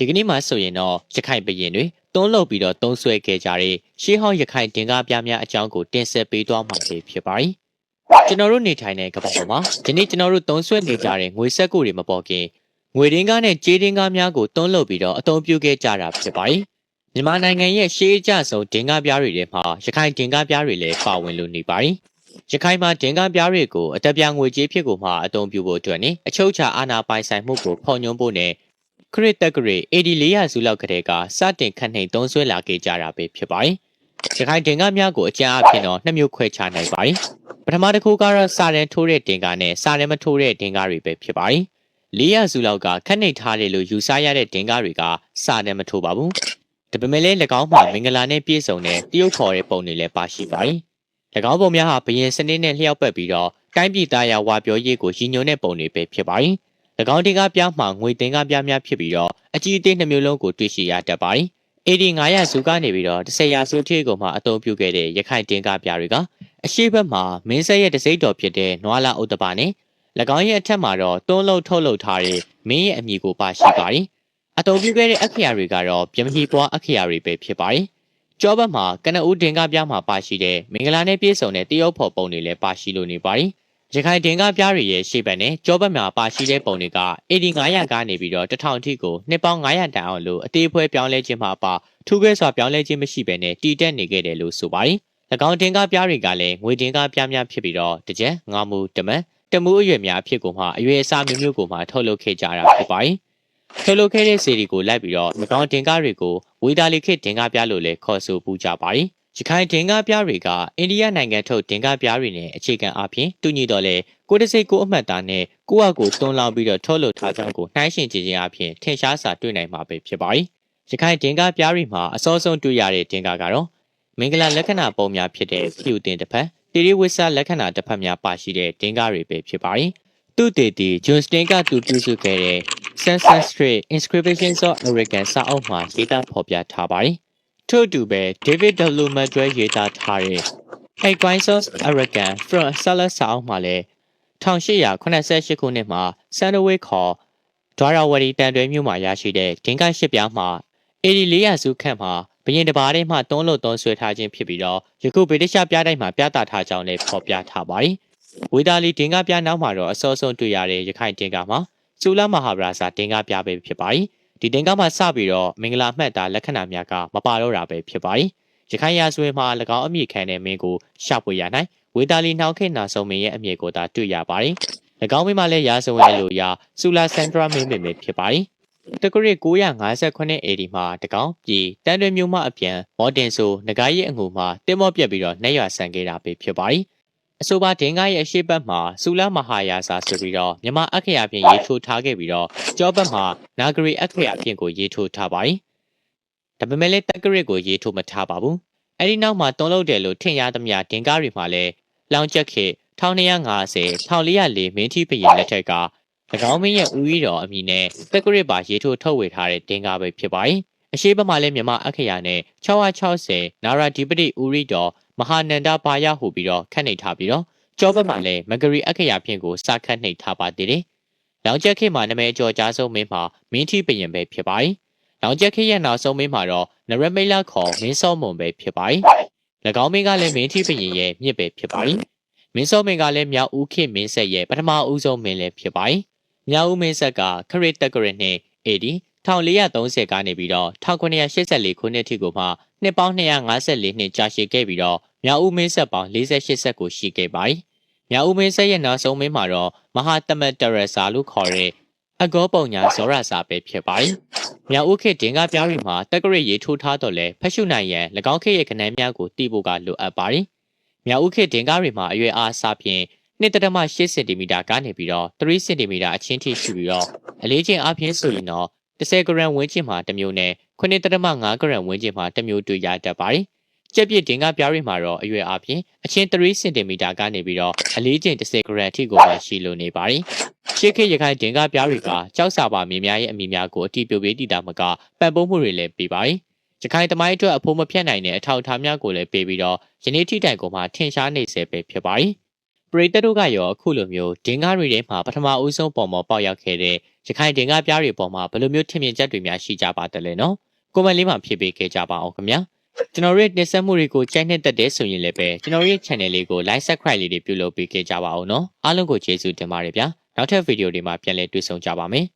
ဒီကနေ့မှဆိုရင်တော့ရခိုင်ပြည်ရင်တွေတွန်းလှုပ်ပြီးတော့တုံးဆွဲခဲ့ကြတဲ့ရှေးဟောင်းရခိုင်တင်ကားပြားများအကြောင်းကိုတင်ဆက်ပေးသွားမှာဖြစ်ပါတယ်။ကျွန်တော်တို့နေထိုင်တဲ့ကမ္ဘာပေါ်မှာဒီနေ့ကျွန်တော်တို့တုံးဆွဲနေကြတဲ့ငွေဆက်ကိုတွေမပေါ်ခင်ငွေရင်းကားနဲ့ကြေးရင်းကားများကိုတွန်းလှုပ်ပြီးတော့အသုံးပြုခဲ့ကြတာဖြစ်ပါတယ်။မြန်မာနိုင်ငံရဲ့ရှေးအကျဆုံးတင်ကားပြားတွေထဲမှာရခိုင်တင်ကားပြားတွေလည်းပါဝင်လို့နေပါတယ်။ရခိုင်မှာတင်ကားပြားတွေကိုအတက်ပြားငွေကြေးဖြစ်ကိုမှအသုံးပြုဖို့အတွက်နဲ့အချုပ်ချာအာဏာပိုင်ဆိုင်မှုကိုဖော်ညွှန်းဖို့နဲ့ ခရစ်တက်ကရေ AD 400စုလောက်ကလေးကစတင်ခန့်နှိမ်သုံးဆွဲလာခဲ့ကြတာပဲဖြစ်ပါတယ်။ရခိုင်တင်ကားများကိုအကျဉ်းအဖြစ်တော့နှစ်မျိုးခွဲခြားနိုင်ပါတယ်။ပထမတစ်ခုကတော့စာရန်ထိုးတဲ့တင်ကားနဲ့စာရန်မထိုးတဲ့တင်ကားတွေပဲဖြစ်ပါတယ်။400စုလောက်ကခန့်နှိမ်ထားတယ်လို့ယူဆရတဲ့တင်ကားတွေကစာရန်မထိုးပါဘူး။ဒါပေမဲ့လည်း၎င်းမှာမင်္ဂလာနဲ့ပြည့်စုံတဲ့တရုတ်ခေါ်တဲ့ပုံတွေလည်းပါရှိပါတယ်။၎င်းပုံများဟာဘရင်စနစ်နဲ့လျှောက်ပတ်ပြီးတော့တိုင်းပြည်သားရဝါပြောရေးကိုရည်ညွှန်းတဲ့ပုံတွေပဲဖြစ်ပါတယ်။၎ င်းတင်ကားပြားမှာငွေတင်ကားပြားများဖြစ်ပြီးတော့အကြီးအသေးနှမျိုးလုံးကိုတွေ့ရှိရတတ်ပါတယ်။ AD 900စုကနေပြီးတော့10ရာစုထိကိုမှအသုံးပြုခဲ့တဲ့ရခိုင်တင်ကားပြားတွေကအရှိဘက်မှာမင်းဆက်ရဲ့တစိမ့်တော်ဖြစ်တဲ့နွားလာဥတ္တပါနဲ့၎င်းရဲ့အထက်မှာတော့တွန်းလုံးထုတ်လုပ်ထားတဲ့မင်းရဲ့အမည်ကိုပါရှိပါတယ်။အသုံးပြုခဲ့တဲ့အခရာတွေကတော့ပြမဟီပွားအခရာတွေပဲဖြစ်ပါတယ်။ကျောဘက်မှာကနဦးတင်ကားပြားမှာပါရှိတဲ့မင်္ဂလာနဲ့ပြည့်စုံတဲ့တရုတ်ဖော်ပုံတွေလည်းပါရှိလို့နေပါတယ်။ ရခိုင်တင်ကားပြားတွေရဲ့ရှေ့ဘက်နဲ့ကြောဘက်မှာပါရှိတဲ့ပုံတွေက AD 900ကနေပြီးတော့1000အထိကိုနှစ်ပေါင်း900တန်အောင်လို့အသေးဖွဲပြောင်းလဲခြင်းမှာပါထူးခဲစွာပြောင်းလဲခြင်းမရှိဘဲနဲ့တည်တက်နေခဲ့တယ်လို့ဆိုပါတယ်။၎င်းတင်ကားပြားတွေကလည်းငွေတင်ကားပြားများဖြစ်ပြီးတော့တကြက်ငါမူတမန်တမှုအရွယ်များအဖြစ်ကိုမှအရွယ်အစားမျိုးမျိုးကိုမှထုတ်လုပ်ခဲ့ကြတာဖြစ်ပါတယ်။ထုတ်လုပ်ခဲ့တဲ့စီရီကိုလိုက်ပြီးတော့၎င်းတင်ကားတွေကိုဝေဒါလီခေတ်တင်ကားပြားလို့လည်းခေါ်ဆိုပူကြပါတယ်။ ရခိုင်ဒင်္ဂပြားတွေကအိန္ဒိယနိုင်ငံထုတ်ဒင်္ဂပြားတွေနဲ့အခြေခံအပြင်တူညီတော့လေကိုတစိတ်ကိုအမှတ်သားနဲ့ကိုယ့်အကိုတွန်းလောင်းပြီးတော့ထုတ်လုပ်ထားကြောင်းကိုနှိုင်းယှဉ်ကြည့်ခြင်းအပြင်ထင်ရှားစွာတွေ့နိုင်မှာပဲဖြစ်ပါတယ်။ရခိုင်ဒင်္ဂပြားတွေမှာအစောဆုံးတွေ့ရတဲ့ဒင်္ဂကတော့မင်္ဂလာလက္ခဏာပုံများဖြစ်တဲ့ဖြူတင်တစ်ဖက်တီရီဝစ်ဆာလက္ခဏာတစ်ဖက်များပါရှိတဲ့ဒင်္ဂတွေပဲဖြစ်ပါတယ်။သူ့တည်တည်ဂျွန်စတင်ကသူပြုစုခဲ့တဲ့ Census Street Inscriptions of American စာအုပ်မှာရေးသားဖော်ပြထားပါတယ်။ ထို့တူပဲ David W. Madre ရေးသားထားတဲ့ Equinox Aragon from Salas စာအုပ်မှာလည်း1888ခုနှစ်မှာ Sandway ခေါ်ဒွာရဝရီတန်တွဲမြို့မှာရရှိတဲ့ဒင်္ဂရှစ်ပြားမှာ8400စုခန့်မှာဘရင်တပါးထဲမှသုံးလို့သုံးဆွဲထားခြင်းဖြစ်ပြီးတော့ယခုဗြိတိရှပြားတိုင်းမှာပြသထားကြောင်းလည်းဖော်ပြထားပါတယ်။ဝေဒါလီဒင်္ဂပြားနောက်မှာတော့အစောဆုံးတွေ့ရတဲ့ရခိုင်ဒင်္ဂမှာစူလာမဟာဗရာဇာဒင်္ဂပြားပဲဖြစ်ပါတယ်။ ဒီတင်ကားမှာစပြီးတော့မင်္ဂလာမှတ်တာလက္ခဏာများကမပါတော့တာပဲဖြစ်ပါတယ်။ရခိုင်ရာဇဝင်မှာ၎င်းအမည်ခံတဲ့မင်းကိုရှာဖွေရနိုင်ဝေတာလီနှောင်ခေနာဆုံမင်းရဲ့အမည်ကိုသာတွေ့ရပါတယ်။၎င်းမင်းမှာလည်းရာဇဝင်လိုရာဆူလာစန်ဒရာမင်းမင်းဖြစ်ပါတယ်။တက္ကရီ958 AD မှာတကောင်ပြည်တန်တွင်မြို့မှအပြန်မော်တင်ဆိုငကားရဲ့အငူမှာတင်မော့ပြက်ပြီးတော့နှက်ရွာဆန်ခဲ့တာပဲဖြစ်ပါတယ်။ အဆိုပါဒင်္ဂရဲ့အရှိတ်ဘက်မှာစူလမဟာယာစာဆိုပြီးတော့မြမအခရာဖြင့်ရေးထိုးထားခဲ့ပြီးတော့ကြောဘက်မှာနာဂရီအခရာဖြင့်ကိုရေးထိုးထားပါတယ်။ဒါပေမဲ့လည်းတက်ကရစ်ကိုရေးထိုးမထားပါဘူး။အဲဒီနောက်မှာတုံးလို့တယ်လို့ထင်ရသမျှဒင်္ဂတွေမှာလည်းလောင်ချက်ခေ1250 1404မင်းတီဘရင်လက်ထက်က၎င်းမင်းရဲ့ဦးရီတော်အမည်နဲ့တက်ကရစ်ပါရေးထိုးထုတ်ဝေထားတဲ့ဒင်္ဂပဲဖြစ်ပါတယ်။အရှိတ်ဘက်မှာလည်းမြမအခရာနဲ့660နာရာဒီပတိဦးရီတော် မဟာနန္ဒဘာယဟူပြီးတော့ခန့်နှိပ်ထားပြီးတော့ကျောဘက်မှာလည်းမဂရီအခရာဖြင့်ကိုစခတ်နှိပ်ထားပါသေးတယ်။လောင်ချက်ခေတ်မှာနာမည်ကျော်ကြားဆုံးမင်းမှာမင်းထီဘရင်ပဲဖြစ်ပါတယ်။လောင်ချက်ခေတ်ရဲ့နောက်ဆုံးမင်းမှာတော့နရမိတ်လာခေါ်မင်းစောမွန်ပဲဖြစ်ပါတယ်။၎င်းမင်းကလည်းမင်းထီဘရင်ရဲ့မြစ်ပဲဖြစ်ပါတယ်။မင်းစောမင်းကလည်းမြောက်ဦးခေတ်မင်းဆက်ရဲ့ပထမဦးဆုံးမင်းလည်းဖြစ်ပါတယ်။မြောက်ဦးမင်းဆက်ကခရစ်တက်ကရစ်နဲ့ AD 1430ကနေပြီးတော့1984ခုနှစ်ထိကိုမှနှစ်ပေါင်း254နှစ်ကြာရှည်ခဲ့ပြီးတော့ မြောက်ဦးမင်းဆက်ပေါင်း48ဆက်ကိုရှိခဲ့ပါတယ်။မြောက်ဦးမင်းဆက်ရဲ့နောက်ဆုံးမင်းမှာတော့မဟာတမတ်တရဆာလို့ခေါ်တဲ့အကောပုံညာဇောရစာပဲဖြစ်ပါတယ်။မြောက်ဦးခေတ်ဒင်္ဂပြားတွေမှာတက်ကရစ်ရေးထိုးထားတော့လဲဖက်ရှုနိုင်ရန်၎င်းခေတ်ရဲ့ခဏန်းများကိုတီးဖို့ကလိုအပ်ပါတယ်။မြောက်ဦးခေတ်ဒင်္ဂတွေမှာအရွယ်အားစားဖြင့်နှစ်တရမ8စင်တီမီတာကနေပြီးတော့3စင်တီမီတာအချင်းထိရှိပြီးတော့အလေးချိန်အပြင်ဆိုရင်တော့10ဂရမ်ဝန်းကျင်မှာတစ်မျိုးနဲ့9.5ဂရမ်ဝန်းကျင်မှာတစ်မျိုးတွေ့ရတတ်ပါတယ်။ ကြက်ပြစ်ဒင်ကပြားတွေမှာတော့အရွယ်အပြင်အချင်း3စင်တီမီတာကနေပြီးတော့အလေးချိန်10ဂရမ်အထိကိုမှရှိလို့နေပါတယ်။ရှေ့ခေတ်ရခိုင်ဒင်ကပြားတွေကကြောက်စာပါမြေများရဲ့အမိများကိုအတိပြုပေးတည်တာမကပံ့ပိုးမှုတွေလည်းပေးပါတယ်။ရခိုင်သမိုင်းအတွက်အဖို့မဖြတ်နိုင်တဲ့အထောက်အထားများကိုလည်းပေးပြီးတော့ယနေ့ထိတိုင်ကိုမှထင်ရှားနေစေပဲဖြစ်ပါတယ်။ပရိသတ်တို့ကရောအခုလိုမျိုးဒင်္ဂါတွေထဲမှာပထမဦးဆုံးပေါ်မောပေါက်ရောက်ခဲ့တဲ့ရခိုင်တင်ကားပြားတွေပေါ်မှာဘယ်လိုမျိုးထင်မြင်ချက်တွေများရှိကြပါသလဲနော်ကွန်မန့်လေးမှာဖြည့်ပေးခဲ့ကြပါအောင်ခင်ဗျာ ကျွန်တော်တို့ရဲ့တင်ဆက်မှုတွေကိုကြိုက်နှစ်သက်တဲ့ဆိုရင်လည်းပဲကျွန်တော်တို့ရဲ့ channel လေးကို like subscribe လေးတွေပြုလုပ်ပေးခဲ့ကြပါအောင်နော်အားလုံးကိုကျေးဇူးတင်ပါတယ်ဗျာနောက်ထပ်ဗီဒီယိုတွေမှာပြန်လည်တွေ့ဆုံကြပါမယ်